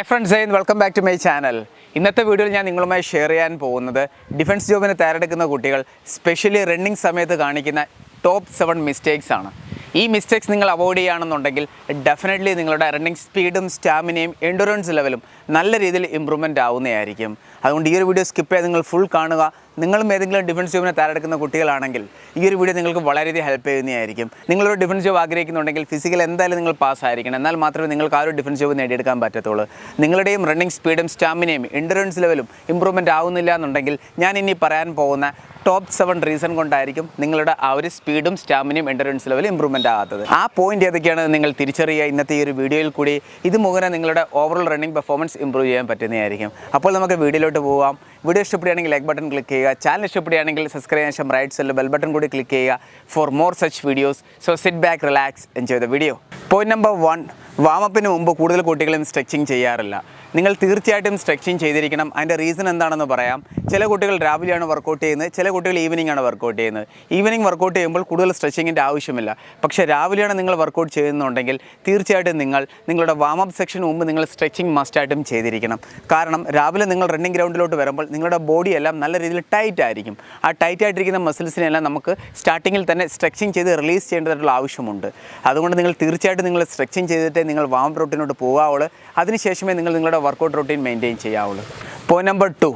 Hi friends and welcome back to my channel ഇന്നത്തെ വീഡിയോയിൽ ഞാൻ നിങ്ങളുമായി ഷെയർ ചെയ്യാൻ പോകുന്നത് ഡിഫൻസ് ജോബിന് തയ്യാറെടുക്കുന്ന കുട്ടികൾ സ്പെഷ്യലി റണ്ണിങ് സമയത്ത് കാണിക്കുന്ന ടോപ്പ് സെവൻ മിസ്റ്റേക്സ് ആണ്. ഈ മിസ്റ്റേക്സ് നിങ്ങൾ അവോയ്ഡ് ചെയ്യുകയാണെന്നുണ്ടെങ്കിൽ ഡെഫിനറ്റ്ലി നിങ്ങളുടെ റണ്ണിങ് സ്പീഡും സ്റ്റാമിനയും എൻഡുറൻസ് ലെവലും നല്ല രീതിയിൽ ഇമ്പ്രൂവ്മെന്റ് ആവുന്നതായിരിക്കും. അതുകൊണ്ട് ഈ ഒരു വീഡിയോ സ്കിപ്പ് ചെയ്ത് നിങ്ങൾ ഫുൾ കാണുക. നിങ്ങളും ഏതെങ്കിലും ഡിഫൻസ് ജോബിനെ തയ്യാറെടുക്കുന്ന കുട്ടികളാണെങ്കിൽ ഈ ഒരു വീഡിയോ നിങ്ങൾക്ക് വളരെയധികം ഹെൽപ്പ് ചെയ്യുന്നതായിരിക്കും. നിങ്ങളൊരു ഡിഫൻസ് ജോബ് ആഗ്രഹിക്കുന്നുണ്ടെങ്കിൽ ഫിസിക്കൽ എന്തായാലും നിങ്ങൾ പാസ് ആയിരിക്കണം. എന്നാൽ മാത്രമേ നിങ്ങൾക്ക് ആ ഒരു ഡിഫൻസ് ജോബ് നേടിയെടുക്കാൻ പറ്റത്തുള്ളൂ. നിങ്ങളുടെയും റണ്ണിങ് സ്പീഡും സ്റ്റാമിനയും എൻഡുറൻസ് ലെവലും ഇമ്പ്രൂവ്മെന്റ് ആവുന്നില്ല എന്നുണ്ടെങ്കിൽ ഞാൻ ഇനി പറയാൻ പോകുന്ന ടോപ്പ് സെവൻ റീസൺ കൊണ്ടായിരിക്കും നിങ്ങളുടെ ആ ഒരു സ്പീഡും സ്റ്റാമിനയും എൻഡറൻസ് ലെവൽ ഇമ്പ്രൂവ്മെന്റ് ആകാത്തത്. ആ പോയിന്റ് ഏതൊക്കെയാണ് നിങ്ങൾ തിരിച്ചറിയുക. ഇന്നത്തെ ഈ ഒരു വീഡിയോയിൽ കൂടി ഇത് മുഖേന നിങ്ങളുടെ ഓവറോൾ റണ്ണിംഗ് പെർഫോമൻസ് ഇമ്പ്രൂവ് ചെയ്യാൻ പറ്റുന്നതായിരിക്കും. അപ്പോൾ നമുക്ക് വീഡിയോയിലോട്ട് പോവാം. വീഡിയോ ഇഷ്ടപ്പെടുകയാണെങ്കിൽ ലൈക്ക് ബട്ടൺ ക്ലിക്ക് ചെയ്യുക. ചാനൽ ഇഷ്ടപ്പെടുകയാണെങ്കിൽ സബ്സ്ക്രൈബ് ചെയ്യാൻ റൈറ്റ് സൈഡിൽ ബെൽ ബട്ടൺ കൂടി ക്ലിക്ക് ചെയ്യുക for more such videos so sit back relax enjoy the video point number one വാമപ്പിന് മുമ്പ് കൂടുതൽ കുട്ടികളും സ്ട്രെച്ചിങ് ചെയ്യാറില്ല. നിങ്ങൾ തീർച്ചയായിട്ടും സ്ട്രെച്ചിങ് ചെയ്തിരിക്കണം. അതിന്റെ റീസൺ എന്താണെന്ന് പറയാം. ചില കുട്ടികൾ രാവിലെയാണ് വർക്കൗട്ട് ചെയ്യുന്നത്. ചില കുട്ടികൾ ഈവനിംഗ് ആണ് വർക്കൗട്ട് ചെയ്യുന്നത്. ഈവനിംഗ് വർക്കൗട്ട് ചെയ്യുമ്പോൾ കൂടുതൽ സ്ട്രെച്ചിങ്ങിന്റെ ആവശ്യമില്ല. പക്ഷേ രാവിലെയാണ് നിങ്ങൾ വർക്കൗട്ട് ചെയ്യുന്നുണ്ടെങ്കിൽ തീർച്ചയായിട്ടും നിങ്ങൾ നിങ്ങളുടെ വാമപ്പ് സെക്ഷന് മുമ്പ് നിങ്ങൾ സ്ട്രെച്ചിങ് മസ്റ്റായിട്ടും ചെയ്തിരിക്കണം. കാരണം രാവിലെ നിങ്ങൾ റണ്ണിങ് ഗ്രൗണ്ടിലോട്ട് വരുമ്പോൾ നിങ്ങളുടെ ബോഡി എല്ലാം നല്ല രീതിയിൽ ടൈറ്റ് ആയിരിക്കും. ആ ടൈറ്റ് ആയിട്ടിരിക്കുന്ന മസിൽസിനെല്ലാം നമുക്ക് സ്റ്റാർട്ടിങ്ങിൽ തന്നെ സ്ട്രെച്ചിങ് ചെയ്ത് റിലീസ് ചെയ്യേണ്ടതായിട്ടുള്ള ആവശ്യമുണ്ട്. അതുകൊണ്ട് നിങ്ങൾ തീർച്ചയായിട്ടും നിങ്ങൾ സ്ട്രെച്ചിങ് ചെയ്തിട്ട് നിങ്ങൾ വാം റൂട്ടിനോട്ട് പോകാവുള്ളൂ. അതിനുശേഷമേ നിങ്ങൾ നിങ്ങളുടെ workout routine maintain ചെയ്യാവുള്ളൂ. Point number two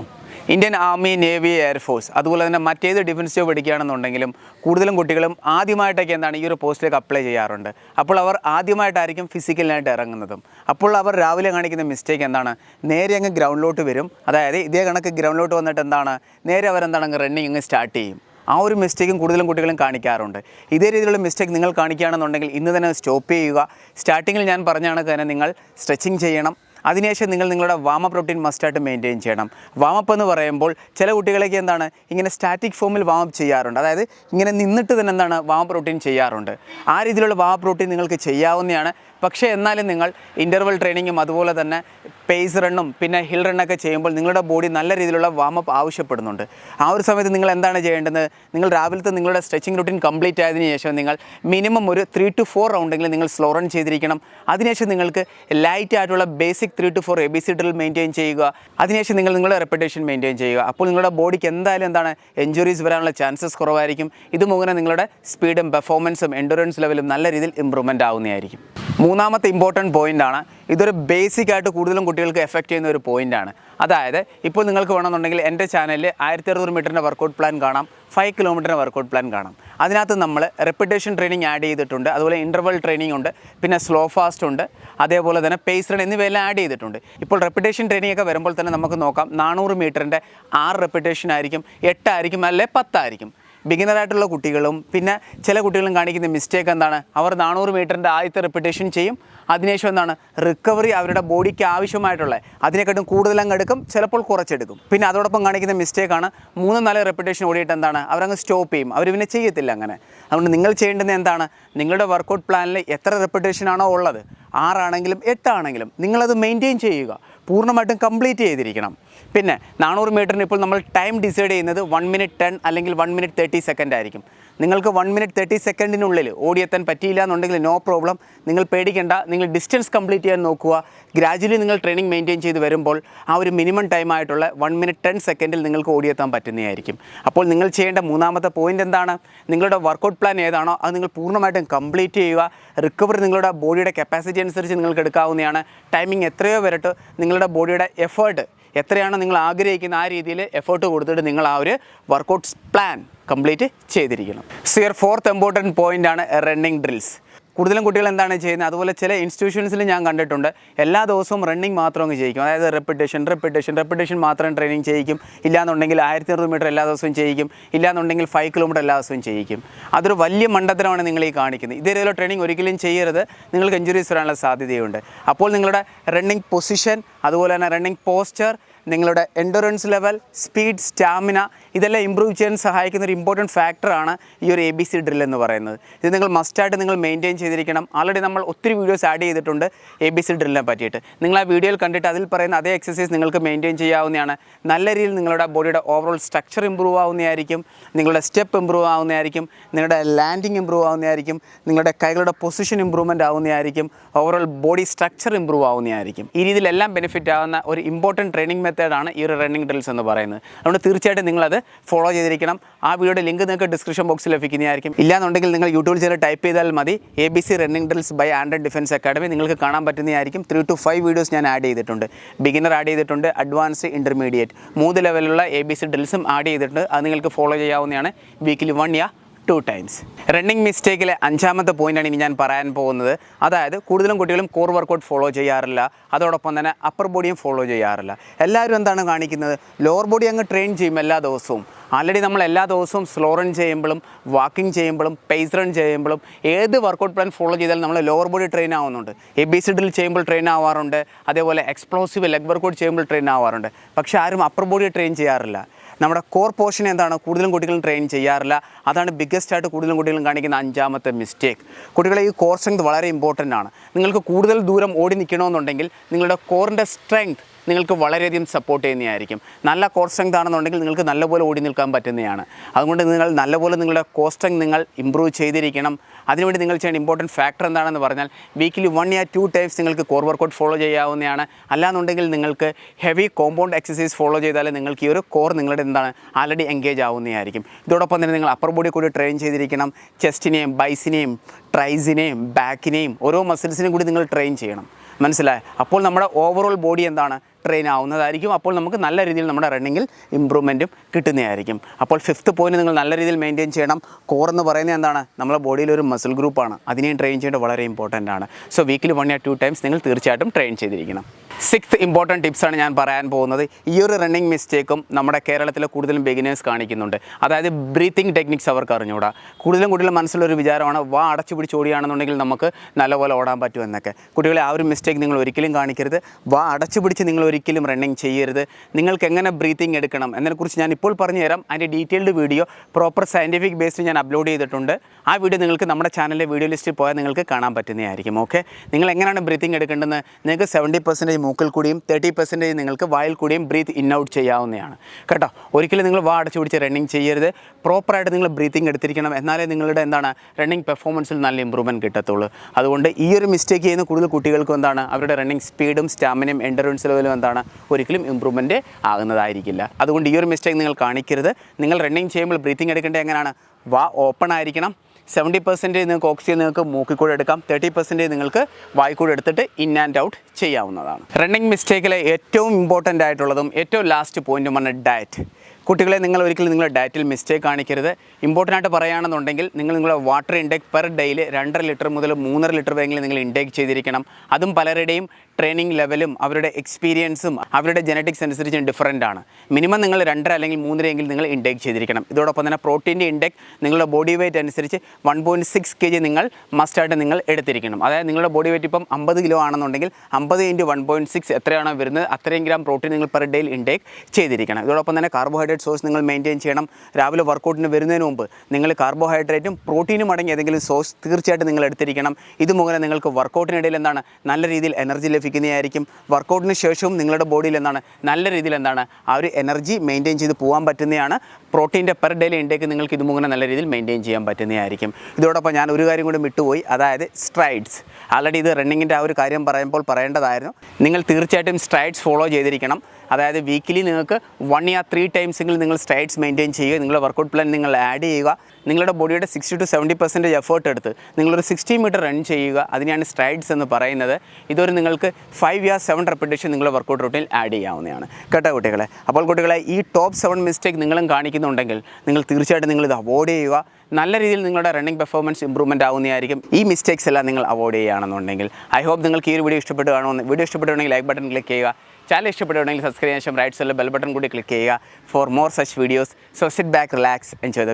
Indian army navy air force അതുപോലെ തന്നെ മറ്റേത് ഡിഫൻസ് ജോബ് എടുക്കുകയാണെന്നുണ്ടെങ്കിലും കൂടുതലും കുട്ടികളും ആദ്യമായിട്ടൊക്കെ എന്താണ് ഈ ഒരു പോസ്റ്റിലേക്ക് അപ്ലൈ ചെയ്യാറുണ്ട്. അപ്പോൾ അവർ ആദ്യമായിട്ടായിരിക്കും ഫിസിക്കലിനായിട്ട് ഇറങ്ങുന്നതും. അപ്പോൾ അവർ രാവിലെ കാണിക്കുന്ന മിസ്റ്റേക്ക് എന്താണ്? നേരെ അങ്ങ് ഗ്രൗണ്ടിലോട്ട് വരും. അതായത് ഇതേ കണക്ക് ഗ്രൗണ്ടിലോട്ട് വന്നിട്ട് എന്താണ്? നേരെ അവരെന്താണ് അങ്ങ് റണ്ണിങ് അങ്ങ് സ്റ്റാർട്ട് ചെയ്യും. ആ ഒരു മിസ്റ്റേക്കും കൂടുതലും കുട്ടികളും കാണിക്കാറുണ്ട്. ഇതേ രീതിയിലുള്ള മിസ്റ്റേക്ക് നിങ്ങൾ കാണിക്കുകയാണെന്നുണ്ടെങ്കിൽ ഇന്ന് തന്നെ സ്റ്റോപ്പ് ചെയ്യുക. സ്റ്റാർട്ടിങ്ങിൽ ഞാൻ പറഞ്ഞ കണക്ക് തന്നെ നിങ്ങൾ സ്ട്രെച്ചിങ് ചെയ്യണം. അതിനുശേഷം നിങ്ങൾ നിങ്ങളുടെ വാമപ്പ് റൊട്ടീൻ മസ്റ്റായിട്ട് മെയിന്റെയിൻ ചെയ്യണം. വാമപ്പ് എന്ന് പറയുമ്പോൾ ചില കുട്ടികളൊക്കെ എന്താണ്? ഇങ്ങനെ സ്റ്റാറ്റിക് ഫോമിൽ വാമപ്പ് ചെയ്യാറുണ്ട്. അതായത് ഇങ്ങനെ നിന്നിട്ട് തന്നെ എന്താണ്? വാമപ്പ് റൊട്ടീൻ ചെയ്യാറുണ്ട്. ആ രീതിയിലുള്ള വാമപ്പ് റൊട്ടീൻ നിങ്ങൾക്ക് ചെയ്യാവുന്നതാണ്. പക്ഷേ എന്നാലും നിങ്ങൾ ഇന്റർവൽ ട്രെയിനിങ്ങും അതുപോലെ തന്നെ പേസ് റണ്ണും പിന്നെ ഹിൽ റണ്ണൊക്കെ ചെയ്യുമ്പോൾ നിങ്ങളുടെ ബോഡി നല്ല രീതിയിലുള്ള വാമപ്പ് ആവശ്യപ്പെടുന്നുണ്ട്. ആ ഒരു സമയത്ത് നിങ്ങൾ എന്താണ് ചെയ്യേണ്ടത്? നിങ്ങൾ രാവിലത്തെ നിങ്ങളുടെ സ്ട്രെച്ചിങ് റുട്ടീൻ കംപ്ലീറ്റ് ആയതിനു ശേഷം നിങ്ങൾ മിനിമം ഒരു ത്രീ ടു ഫോർ റൗണ്ടെങ്കിലും നിങ്ങൾ സ്ലോ റൺ ചെയ്തിരിക്കണം. അതിനുശേഷം നിങ്ങൾക്ക് ലൈറ്റ് ആയിട്ടുള്ള basic three two four A B C drill maintain ചെയ്യുക. അതിനുശേഷം നിങ്ങൾ നിങ്ങളുടെ റെപ്പറ്റേഷൻ മെയിന്റെയിൻ ചെയ്യുക. അപ്പോൾ നിങ്ങളുടെ ബോഡിക്ക് എന്തായാലും എന്താണ്? എഞ്ചുറീസ് വരാനുള്ള ചാൻസസ് കുറവായിരിക്കും. ഇത് മുഖേന നിങ്ങളുടെ സ്പീഡും പെർഫോമൻസും എൻഡുറൻസ് ലെവലും നല്ല രീതിയിൽ ഇമ്പ്രൂവ്മെന്റ് ആവുന്നതായിരിക്കും. മൂന്നാമത്തെ ഇമ്പോർട്ടന്റ് പോയിന്റ് ആണ്. ഇതൊരു ബേസിക് ആയിട്ട് കൂടുതലും കുട്ടികൾക്ക് എഫക്റ്റ് ചെയ്യുന്ന ഒരു പോയിന്റാണ് അതായത് ഇപ്പോൾ നിങ്ങൾക്ക് വേണമെന്നുണ്ടെങ്കിൽ എന്റെ ചാനലിൽ ആയിരത്തി അറുന്നൂറ് മീറ്ററിന്റെ വർക്കൗട്ട് പ്ലാൻ കാണാം ഫൈവ് കിലോമീറ്ററിന്റെ വർക്കൗട്ട് പ്ലാൻ കാണാം. അതിനകത്ത് നമ്മൾ റെപ്പിറ്റേഷൻ ട്രെയിനിങ് ആഡ് ചെയ്തിട്ടുണ്ട് അതുപോലെ ഇന്റർവൽ ട്രെയിനിങ് ഉണ്ട് പിന്നെ സ്ലോ ഫാസ്റ്റ് ഉണ്ട് അതേപോലെ തന്നെ പേസ് റൺ എന്നിവയെല്ലാം ആഡ് ചെയ്തിട്ടുണ്ട്. ഇപ്പോൾ റെപ്പിറ്റേഷൻ ട്രെയിനിങ് ഒക്കെ വരുമ്പോൾ തന്നെ നമുക്ക് നോക്കാം നാനൂറ് മീറ്ററിന്റെ ആറ് റെപ്പിറ്റേഷൻ ആയിരിക്കും എട്ടായിരിക്കും അല്ലെ പത്തായിരിക്കും. ബിഗിനറായിട്ടുള്ള കുട്ടികളും പിന്നെ ചില കുട്ടികളും കാണിക്കുന്ന മിസ്റ്റേക്ക് എന്താണ്? അവർ നാനൂറ് മീറ്ററിന്റെ ആദ്യത്തെ റെപ്പിറ്റേഷൻ ചെയ്യും. അതിനുശേഷം എന്താണ്? റിക്കവറി അവരുടെ ബോഡിക്ക് ആവശ്യമായിട്ടുള്ള അതിനെക്കാട്ടും കൂടുതൽ അങ്ങ് എടുക്കും ചിലപ്പോൾ കുറച്ചെടുക്കും. പിന്നെ അതോടൊപ്പം കാണിക്കുന്ന മിസ്റ്റേക്കാണ് മൂന്ന് നാല് റെപ്പിറ്റേഷൻ ഓടിയിട്ട് എന്താണ്? അവരങ്ങ് സ്റ്റോപ്പ് ചെയ്യും. അവർ പിന്നെ ചെയ്യത്തില്ല അങ്ങനെ. അതുകൊണ്ട് നിങ്ങൾ ചെയ്യേണ്ടത് എന്താണ്? നിങ്ങളുടെ വർക്കൗട്ട് പ്ലാനിൽ എത്ര റെപ്പിറ്റേഷൻ ആണോ ഉള്ളത്? ആറാണെങ്കിലും എട്ടാണെങ്കിലും നിങ്ങളത് മെയിന്റെയിൻ ചെയ്യുക. പൂർണമായിട്ടും കംപ്ലീറ്റ് ചെയ്തിരിക്കണം. പിന്നെ നാനൂറ് മീറ്ററിന് ഇപ്പോൾ നമ്മൾ ടൈം ഡിസൈഡ് ചെയ്യുന്നത് വൺ മിനിറ്റ് ടെൻ അല്ലെങ്കിൽ വൺ മിനിറ്റ് തേർട്ടി സെക്കൻഡ് ആയിരിക്കും. നിങ്ങൾക്ക് വൺ മിനിറ്റ് തേർട്ടി സെക്കൻഡിനുള്ളിൽ ഓടിയെത്താൻ പറ്റിയില്ല എന്നുണ്ടെങ്കിൽ നോ പ്രോബ്ലം നിങ്ങൾ പേടിക്കേണ്ട. നിങ്ങൾ ഡിസ്റ്റൻസ് കംപ്ലീറ്റ് ചെയ്യാൻ നോക്കുക. ഗ്രാജുവലി നിങ്ങൾ ട്രെയിനിങ് മെയിന്റെയിൻ ചെയ്ത് വരുമ്പോൾ ആ ഒരു മിനിമം ടൈം ആയിട്ടുള്ള വൺ മിനിറ്റ് ടെൻ സെക്കൻഡിൽ നിങ്ങൾക്ക് ഓടിയെത്താൻ പറ്റുന്നതായിരിക്കും. അപ്പോൾ നിങ്ങൾ ചെയ്യേണ്ട മൂന്നാമത്തെ പോയിന്റ് എന്താണ്? നിങ്ങളുടെ വർക്കൗട്ട് പ്ലാൻ ഏതാണോ അത് നിങ്ങൾ പൂർണമായിട്ടും കംപ്ലീറ്റ് ചെയ്യുക. റിക്കവറി നിങ്ങളുടെ ബോഡിയുടെ കപ്പാസിറ്റി അനുസരിച്ച് നിങ്ങൾക്ക് എടുക്കാവുന്നതാണ്. ടൈമിംഗ് എത്രയോ വരട്ട് നിങ്ങളുടെ ബോഡിയുടെ എഫേർട്ട് എത്രയാണ് നിങ്ങൾ ആഗ്രഹിക്കുന്ന ആ രീതിയിൽ എഫേർട്ട് കൊടുത്തിട്ട് നിങ്ങൾ ആ ഒരു വർക്കൗട്ട്സ് പ്ലാൻ കംപ്ലീറ്റ് ചെയ്തിരിക്കണം സിയർ ഫോർത്ത് ഇമ്പോർട്ടന്റ് ആണ് റണ്ണിങ് ഡ്രിൽസ് കൂടുതലും കുട്ടികൾ എന്താണ് ചെയ്യുന്നത്? അതുപോലെ ചില ഇൻസ്റ്റിറ്റ്യൂഷൻസിൽ ഞാൻ കണ്ടിട്ടുണ്ട്. എല്ലാ ദിവസവും റണ്ണിങ് മാത്രം അങ്ങ് ചെയ്യിക്കും. അതായത് റെപ്പിറ്റേഷൻ റെപ്പിറ്റേഷൻ റെപ്പിറ്റേഷൻ മാത്രം ട്രെയിനിങ് ചെയ്യിക്കും. ഇല്ലാന്നുണ്ടെങ്കിൽ ആയിരത്തി അറുപത് മീറ്റർ എല്ലാ ദിവസവും ചെയ്യിക്കും. ഇല്ലാന്നുണ്ടെങ്കിൽ ഫൈവ് കിലോമീറ്റർ എല്ലാ ദിവസവും ചെയ്യിക്കും. അതൊരു വലിയ മണ്ഡലമാണ് നിങ്ങൾ ഈ കാണിക്കുന്നത്. ഇതേ രീതിയിലുള്ള ട്രെയിനിങ് ഒരിക്കലും ചെയ്യരുത്. നിങ്ങൾക്ക് ഇഞ്ചുറീസ് വരാനുള്ള സാധ്യതയുണ്ട്. അപ്പോൾ നിങ്ങളുടെ റണ്ണിങ് പൊസിഷൻ അതുപോലെ തന്നെ റണ്ണിങ് പോസ്ചർ നിങ്ങളുടെ എൻഡുറൻസ് ലെവൽ സ്പീഡ് സ്റ്റാമിന ഇതെല്ലാം ഇമ്പ്രൂവ് ചെയ്യാൻ സഹായിക്കുന്ന ഒരു ഇമ്പോർട്ടന്റ് ഫാക്ടറാണ് ഈ ഒരു എ ബി സി ഡ്രിൽ എന്ന് പറയുന്നത്. ഇത് നിങ്ങൾ മസ്റ്റായിട്ട് നിങ്ങൾ മെയിന്റെയിൻ ചെയ്തിരിക്കണം. ആൾറെഡി നമ്മൾ ഒത്തിരി വീഡിയോസ് ആഡ് ചെയ്തിട്ടുണ്ട് എ ബി സി ഡ്രില്ലിനെ പറ്റിയിട്ട്. നിങ്ങൾ ആ വീഡിയോയിൽ കണ്ടിട്ട് അതിൽ പറയുന്ന അതേ എക്സസൈസ് നിങ്ങൾക്ക് മെയിന്റെയിൻ ചെയ്യാവുന്നതാണ്. നല്ല രീതിയിൽ നിങ്ങളുടെ ബോഡിയുടെ ഓവറോൾ സ്ട്രക്ചർ ഇമ്പ്രൂവ് ആവുന്നതായിരിക്കും. നിങ്ങളുടെ സ്റ്റെപ്പ് ഇമ്പ്രൂവ് ആവുന്നതായിരിക്കും. നിങ്ങളുടെ ലാൻഡിങ് ഇമ്പ്രൂവ് ആവുന്നതായിരിക്കും. നിങ്ങളുടെ കൈകളുടെ പൊസിഷൻ ഇമ്പ്രൂവ്മെന്റ് ആവുന്നതായിരിക്കും. ഓവറോൾ ബോഡി സ്ട്രക്ചർ ഇമ്പ്രൂവ് ആവുന്നതായിരിക്കും. ഈ രീതിയിലെല്ലാം ബെനിഫിറ്റ് ആവുന്ന ഒരു ഇമ്പോർട്ടന്റ് ട്രെയിനിങ് മെത്തേഡാണ് ഈ ഒരു റണ്ണിങ് ഡ്രിൽസ് എന്ന് പറയുന്നത്. അതുകൊണ്ട് തീർച്ചയായിട്ടും നിങ്ങളത് ഫോളോ ചെയ്തിരിക്കണം. ആ വീഡിയോയുടെ ലിങ്ക് നിങ്ങൾക്ക് ഡിസ്ക്രിപ്ഷൻ ബോക്സിൽ ലഭിക്കുന്നതായിരിക്കും. ഇല്ലാന്നുണ്ടെങ്കിൽ നിങ്ങൾ യൂട്യൂബിൽ ചെന്ന് ടൈപ്പ് ചെയ്താൽ മതി. A B C running drills by and defence academy നിങ്ങൾക്ക് കാണാൻ പറ്റുന്നതായിരിക്കും. ത്രീ ടു ഫൈവ് വീഡിയോസ് ഞാൻ ആഡ് ചെയ്തിട്ടുണ്ട്. ബിഗിനർ ആഡ് ചെയ്തിട്ടുണ്ട് അഡ്വാൻസ് ഇന്റർമീഡിയറ്റ് മൂന്ന് ലെവലുള്ള എ ബി സി ഡ്രിൽസും ആഡ് ചെയ്തിട്ടുണ്ട്. അത് നിങ്ങൾക്ക് ഫോളോ ചെയ്യാവുന്നതാണ്. വീക്കിലി വൺ യാ ടു ടൈംസ് റണ്ണിങ് മിസ്റ്റേക്കിലെ അഞ്ചാമത്തെ പോയിന്റാണ് ഇനി ഞാൻ പറയാൻ പോകുന്നത്. അതായത് കൂടുതലും കുട്ടികളും കോർ വർക്കൗട്ട് ഫോളോ ചെയ്യാറില്ല. അതോടൊപ്പം തന്നെ അപ്പർ ബോഡിയും ഫോളോ ചെയ്യാറില്ല. എല്ലാവരും എന്താണ് കാണിക്കുന്നത്? ലോവർ ബോഡി അങ്ങ് ട്രെയിൻ ചെയ്യും എല്ലാ ദിവസവും. ആൾറെഡി നമ്മൾ എല്ലാ ദിവസവും സ്ലോ റൺ ചെയ്യുമ്പോഴും വാക്കിംഗ് ചെയ്യുമ്പോഴും പേസ് റൺ ചെയ്യുമ്പോഴും ഏത് വർക്കൗട്ട് പ്ലാൻ ഫോളോ ചെയ്താലും നമ്മൾ ലോവർ ബോഡി ട്രെയിൻ ആവുന്നുണ്ട്. എ ബി സി ഡിൽ ചെയ്യുമ്പോൾ ട്രെയിൻ ആവാറുണ്ട്. അതേപോലെ എക്സ്പ്ലോസീവ് ലെഗ് വർക്കൗട്ട് ചെയ്യുമ്പോൾ ട്രെയിൻ ആവാറുണ്ട്. പക്ഷേ ആരും അപ്പർ ബോഡി ട്രെയിൻ ചെയ്യാറില്ല. നമ്മുടെ കോർ പോർഷൻ എന്താണ്? കൂടുതലും കുട്ടികളും ട്രെയിൻ ചെയ്യാറില്ല. അതാണ് ബിഗ്ഗസ്റ്റ് ആയിട്ട് കൂടുതലും കുട്ടികളും കാണിക്കുന്ന അഞ്ചാമത്തെ മിസ്റ്റേക്ക് കുട്ടികളെ ഈ കോർ സ്ട്രെങ്ത് വളരെ ഇമ്പോർട്ടന്റ് ആണ്. നിങ്ങൾക്ക് കൂടുതൽ ദൂരം ഓടി നിൽക്കണമെന്നുണ്ടെങ്കിൽ നിങ്ങളുടെ കോറിന്റെ സ്ട്രെങ്ത് നിങ്ങൾക്ക് വളരെയധികം സപ്പോർട്ട് ചെയ്യുന്നതായിരിക്കും നല്ല കോർ സ്ട്രെങ്ത് ആണെന്നുണ്ടെങ്കിൽ നിങ്ങൾക്ക് നല്ലപോലെ ഓടി നിൽക്കാൻ പറ്റുന്നതാണ് അതുകൊണ്ട് നിങ്ങൾ നല്ലപോലെ നിങ്ങളുടെ കോർ സ്ട്രെങ്ത് നിങ്ങൾ ഇമ്പ്രൂവ് ചെയ്തിരിക്കണം. അതിനുവേണ്ടി നിങ്ങൾ ചെയ്യേണ്ട ഇമ്പോർട്ടന്റ് ഫാക്ടർ എന്താണെന്ന് പറഞ്ഞാൽ വീക്കിലി വൺ ഇയർ ടു ടൈംസ് നിങ്ങൾക്ക് കോർ വർക്കൗട്ട് ഫോളോ ചെയ്യാവുന്നതാണ്. അല്ലാന്നുണ്ടെങ്കിൽ നിങ്ങൾക്ക് ഹെവി കോമ്പൗണ്ട് എക്സസൈസ് ഫോളോ ചെയ്താൽ നിങ്ങൾക്ക് ഈ ഒരു കോർ നിങ്ങളുടെ എന്താണ് ആൾറെഡി എൻഗേജ് ആവുന്നതായിരിക്കും ഇതോടൊപ്പം തന്നെ നിങ്ങൾ അപ്പർ ബോഡി കൂടി ട്രെയിൻ ചെയ്തിരിക്കണം. ചെസ്റ്റിനെയും ബൈസിനെയും ട്രൈസിനെയും ബാക്കിനെയും ഓരോ മസിൽസിനെയും കൂടി നിങ്ങൾ ട്രെയിൻ ചെയ്യണം. മനസ്സിലായി? അപ്പോൾ നമ്മുടെ ഓവറോൾ ബോഡി എന്താണ്? ട്രെയിൻ ആവുന്നതായിരിക്കും. അപ്പോൾ നമുക്ക് നല്ല രീതിയിൽ നമ്മുടെ റണ്ണിങ്ങിൽ ഇമ്പ്രൂവ്മെന്റും കിട്ടുന്നതായിരിക്കും. അപ്പോൾ ഫിഫ്ത്ത് പോയിന്റ് നിങ്ങൾ നല്ല രീതിയിൽ മെയിന്റെയിൻ ചെയ്യണം. കോർ എന്ന് പറയുന്നത് എന്താണ്? നമ്മുടെ ബോഡിയിൽ ഒരു മസിൽ ഗ്രൂപ്പാണ് അതിനെയും ട്രെയിൻ ചെയ്യേണ്ടത് വളരെ ഇമ്പോർട്ടന്റ് ആണ്. സോ വീക്കിൽ വൺ ഇയർ ടു ടൈംസ് നിങ്ങൾ തീർച്ചയായിട്ടും ട്രെയിൻ ചെയ്തിരിക്കണം. സിക്സ് ഇമ്പോർട്ടന്റ് ടിപ്സാണ് ഞാൻ പറയാൻ പോകുന്നത്. ഈ ഒരു റണ്ണിങ് മിസ്റ്റേക്കും നമ്മുടെ കേരളത്തിലെ കൂടുതലും ബിഗിനേഴ്സ് കാണിക്കുന്നുണ്ട്. അതായത് ബ്രീത്തിങ് ടെക്നിക്സ് അവർക്ക് അറിഞ്ഞുകൂടാ. കൂടുതലും കുട്ടികളുടെ മനസ്സിലൊരു വിചാരമാണ് വാ അടച്ചു പിടിച്ച് ഓടിയാണെന്നുണ്ടെങ്കിൽ നമുക്ക് നല്ലപോലെ ഓടാൻ പറ്റും എന്നൊക്കെ. കുട്ടികളെ ആ ഒരു മിസ്റ്റേക്ക് നിങ്ങൾ ഒരിക്കലും കാണിക്കരുത്. വാ അടച്ചു പിടിച്ച് നിങ്ങൾ ഒരിക്കലും റണ്ണിങ് ചെയ്യരുത്. നിങ്ങൾക്ക് എങ്ങനെ ബ്രീത്തിങ് എടുക്കണം? എന്നതിനെക്കുറിച്ച് ഞാൻ ഇപ്പോൾ പറഞ്ഞു തരാം. അതിന്റെ ഡീറ്റെയിൽഡ് വീഡിയോ പ്രോപ്പർ സയന്റിഫിക് ബേസിൽ ഞാൻ അപ്ലോഡ് ചെയ്തിട്ടുണ്ട്. ആ വീഡിയോ നിങ്ങൾക്ക് നമ്മുടെ ചാനലിലെ വീഡിയോ ലിസ്റ്റിൽ പോയാൽ നിങ്ങൾക്ക് കാണാൻ പറ്റുന്നതായിരിക്കും. ഓക്കെ നിങ്ങൾ എങ്ങനെയാണ് ബ്രീത്തിങ് എടുക്കേണ്ടതെന്ന് നിങ്ങൾക്ക് സെവന്റി പെർസെന്റേജ് മൂക്കിൽ കൂടിയും തേർട്ടി പെർസെന്റേജ് നിങ്ങൾക്ക് വായിൽ കൂടിയും ബ്രീത്ത് ഇൻ ഔട്ട് ചെയ്യാവുന്നതാണ്. കേട്ടോ? ഒരിക്കലും നിങ്ങൾ വാ അടച്ചു പിടിച്ച് റണ്ണിങ് ചെയ്യരുത്. പ്രോപ്പറായിട്ട് നിങ്ങൾ ബ്രീത്തിങ് എടുത്തിരിക്കണം. എന്നാലേ നിങ്ങളുടെ എന്താണ് റണ്ണിങ് പെർഫോമൻസിൽ നല്ല ഇമ്പ്രൂവ്മെന്റ് കിട്ടത്തുള്ളൂ. അതുകൊണ്ട് ഈ ഒരു മിസ്റ്റേക്ക് ചെയ്യുന്ന കൂടുതൽ കുട്ടികൾക്കും എന്താണ് അവരുടെ റണ്ണിങ് സ്പീഡും സ്റ്റാമിനയും എൻഡറൻസ് ലെവലും എന്താണ് ഒരിക്കലും ഇമ്പ്രൂവ്മെന്റ് ആകുന്നതായിരിക്കില്ല. അതുകൊണ്ട് ഈ ഒരു മിസ്റ്റേക്ക് നിങ്ങൾ കാണിക്കരുത്. നിങ്ങൾ റണ്ണിങ് ചെയ്യുമ്പോൾ ബ്രീത്തിങ് എടുക്കേണ്ടത് എങ്ങനെയാണ്? വാ ഓപ്പൺ ആയിരിക്കണം. സെവന്റി പെർസെന്റേജ് നിങ്ങൾക്ക് ഓക്സിജൻ നിങ്ങൾക്ക് മൂക്കിൽ കൂടെ എടുക്കാം. തേർട്ടി പെർസെന്റേജ് നിങ്ങൾക്ക് വായി കൂടെ എടുത്തിട്ട് ഇൻ ആൻഡ് ഔട്ട് ചെയ്യാവുന്നതാണ്. റണ്ണിങ് മിസ്റ്റേക്കിലെ ഏറ്റവും ഇമ്പോർട്ടന്റ് ആയിട്ടുള്ളതും ഏറ്റവും ലാസ്റ്റ് പോയിന്റുമാണ് ഡയറ്റ് കുട്ടികളെ നിങ്ങൾ ഒരിക്കലും നിങ്ങളുടെ ഡയറ്റിൽ മിസ്റ്റേക്ക് കാണിക്കരുത്. ഇമ്പോർട്ടന്റ് ആയിട്ട് പറയുകയാണെന്നുണ്ടെങ്കിൽ നിങ്ങൾ നിങ്ങളുടെ വാട്ടർ ഇൻടേക്ക് പെർ ഡേയിൽ രണ്ടര ലിറ്റർ മുതൽ മൂന്നര ലിറ്റർ വരെയെങ്കിലും നിങ്ങൾ ഇൻടേക്ക് ചെയ്തിരിക്കണം. അതും പലരുടെയും ട്രെയിനിങ് ലെവലും അവരുടെ എക്സ്പീരിയൻസും അവരുടെ ജനറ്റിക്സ് അനുസരിച്ച് ഡിഫറന്റ് ആണ്. മിനിമം നിങ്ങൾ രണ്ടര അല്ലെങ്കിൽ മൂന്നരയെങ്കിലും നിങ്ങൾ ഇൻടേക്ക് ചെയ്തിരിക്കണം. ഇതോടൊപ്പം തന്നെ പ്രോട്ടീന്റെ ഇൻടേക്ക് നിങ്ങളുടെ ബോഡി വെയ്റ്റ് അനുസരിച്ച് one point six K G നിങ്ങൾ മസ്റ്റായിട്ട് നിങ്ങൾ എടുത്തിരിക്കണം. അതായത് നിങ്ങളുടെ ബോഡി വെയ്റ്റ് ഇപ്പം അമ്പത് കിലോ ആണെന്നുണ്ടെങ്കിൽ അമ്പത് ഇന്റു വൺ പോയിന്റ് സിക്സ് എത്രയാണോ വരുന്നത് അത്രയും ഗ്രാം പ്രോട്ടീൻ നിങ്ങൾ പെർ ഡേയിൽ ഇൻടേക്ക് ചെയ്തിരിക്കണം. ഇതോടൊപ്പം തന്നെ കാർബോഹൈഡ്രേറ്റ് സോഴ്സ് നിങ്ങൾ മെയിന്റെയിൻ ചെയ്യണം. രാവിലെ വർക്കൗട്ടിന് വരുന്നതിന് മുമ്പ് നിങ്ങൾ കാർബോഹൈഡ്രേറ്റും പ്രോട്ടീനും അടങ്ങിയ ഏതെങ്കിലും സോഴ്സ് തീർച്ചയായിട്ടും നിങ്ങൾ എടുത്തിരിക്കണം. ഇത് മുഖേന നിങ്ങൾക്ക് വർക്കൗട്ടിനിടയിൽ എന്താണ്? നല്ല രീതിയിൽ എനർജി ലഭിക്കുന്നതായിരിക്കും വർക്കൗട്ടിന് ശേഷവും നിങ്ങളുടെ ബോഡിയിൽ എന്താണ് നല്ല രീതിയിൽ എന്താണ് ആ ഒരു എനർജി മെയിന്റെയിൻ ചെയ്ത് പോകാൻ പറ്റുന്നതാണ്. പ്രോട്ടീന്റെ പെർ ഡേയിൽ ഇൻടേക്ക് നിങ്ങൾക്ക് ഇത് മുഖേന നല്ല രീതിയിൽ മെയിന്റെയിൻ ചെയ്യാൻ പറ്റുന്നതായിരിക്കും. ഇതോടൊപ്പം ഞാൻ ഒരു കാര്യം കൂടി വിട്ടുപോയി. അതായത് സ്ട്രൈഡ്സ് ആൾറെഡി ഇത് റണ്ണിങ്ങിന്റെ ആ ഒരു കാര്യം പറയുമ്പോൾ പറയേണ്ടതായിരുന്നു. നിങ്ങൾ തീർച്ചയായിട്ടും സ്ട്രൈഡ്സ് ഫോളോ ചെയ്തിരിക്കണം. അതായത് വീക്കിലി നിങ്ങൾക്ക് വൺ ഇയർ ത്രീ ടൈംസെങ്കിലും നിങ്ങൾ സ്ട്രൈഡ്സ് മെയിന്റെയിൻ ചെയ്യുക. നിങ്ങളുടെ വർക്കൗട്ട് പ്ലാൻ നിങ്ങൾ ആഡ് ചെയ്യുക. നിങ്ങളുടെ ബോഡിയുടെ sixty to seventy percentage effort എടുത്ത് നിങ്ങളൊരു സിക്സ്റ്റി മീറ്റർ റൺ ചെയ്യുക. അതിനെയാണ് സ്ട്രൈഡ്സ് എന്ന് പറയുന്നത്. ഇതൊരു നിങ്ങൾക്ക് ഫൈവ് ഇയർ സെവൻ റെപ്പിറ്റേഷൻ നിങ്ങൾ വർക്കൗട്ട് റൂട്ടിൽ ആഡ് ചെയ്യാവുന്നതാണ്. കേട്ടോ കുട്ടികളെ? അപ്പോൾ കുട്ടികളെ ഈ ടോപ്പ് സെവൻ മിസ്റ്റേക്ക് നിങ്ങളും കാണിക്കുന്നുണ്ടെങ്കിൽ നിങ്ങൾ തീർച്ചയായിട്ടും നിങ്ങൾ ഇത് അവോയ്ഡ് ചെയ്യുക. നല്ല രീതിയിൽ നിങ്ങളുടെ റണ്ണിംഗ് പെർഫോമൻസ് ഇമ്പ്രൂവ്മെന്റ് ആവുന്നതായിരിക്കും. ഈ മിസ്റ്റേക്സ് എല്ലാം നിങ്ങൾ അവോയ്ഡ് ചെയ്യുകയാണെന്നുണ്ടെങ്കിൽ. ഐ ഹോപ്പ് നിങ്ങൾക്ക് ഈ ഒരു വീഡിയോ ഇഷ്ടപ്പെട്ട് കാണുമെന്ന് വീഡിയോ ഇഷ്ടപ്പെട്ടുണ്ടെങ്കിൽ ലൈക്ക് ബട്ടൺ ക്ലിക്ക് ചെയ്യുക. ചാനൽ ഇഷ്ടപ്പെട്ടുണ്ടെങ്കിൽ സബ്സ്ക്രൈബ് ചെയ്യാൻ റൈറ്റ് സൈഡിൽ ബെൽ ബട്ടൺ കൂടി ക്ലിക്ക് ചെയ്യുക. For more such videos so sit back relax enjoy the